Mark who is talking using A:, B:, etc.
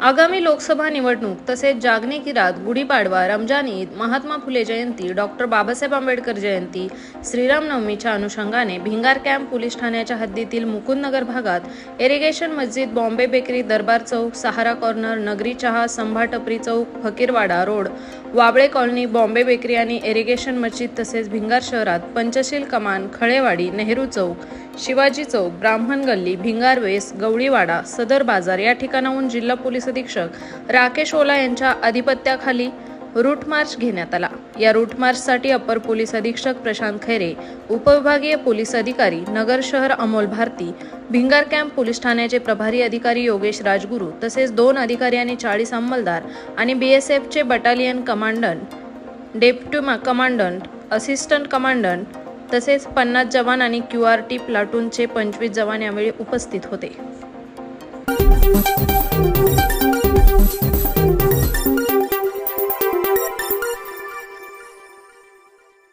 A: आगामी लोकसभा निवडणूक तसेच जागने की रात गुढीपाडवा रमजान ईद महात्मा फुले जयंती डॉक्टर बाबासाहेब आंबेडकर जयंती श्रीरामनवमीच्या अनुषंगाने भिंगार कॅम्प पोलीस ठाण्याच्या हद्दीतील मुकुंदनगर भागात इरिगेशन मस्जिद बॉम्बे बेकरी दरबार चौक सहारा कॉर्नर नगरी चहा संभा टपरी चौक Fakirwada road Wable colony Bombay bakery आणि इरिगेशन मस्जिद तसेच भिंगार शहरात पंचशील कमान खळेवाडी नेहरू चौक शिवाजी चौक ब्राह्मण गल्ली भिंगारवेस गवळीवाडा सदर बाजार या ठिकाणाहून जिल्हा पोलीस अधीक्षक राकेश ओला यांच्या अधिपत्याखाली रूट मार्च घेण्यात आला. या रूट मार्चसाठी अपर पोलीस अधीक्षक प्रशांत खैरे उपविभागीय पोलीस अधिकारी नगर शहर अमोल भारती भिंगार कॅम्प पोलीस ठाण्याचे प्रभारी अधिकारी योगेश राजगुरू तसेच दोन अधिकारी आणि चाळीस अंमलदार आणि बीएसएफचे battalion commandant deputy commandant assistant commandant तसेच पन्नास जवान आणि क्यू आर टी प्लाटूनचे पंचवीस जवान यावेळी उपस्थित होते.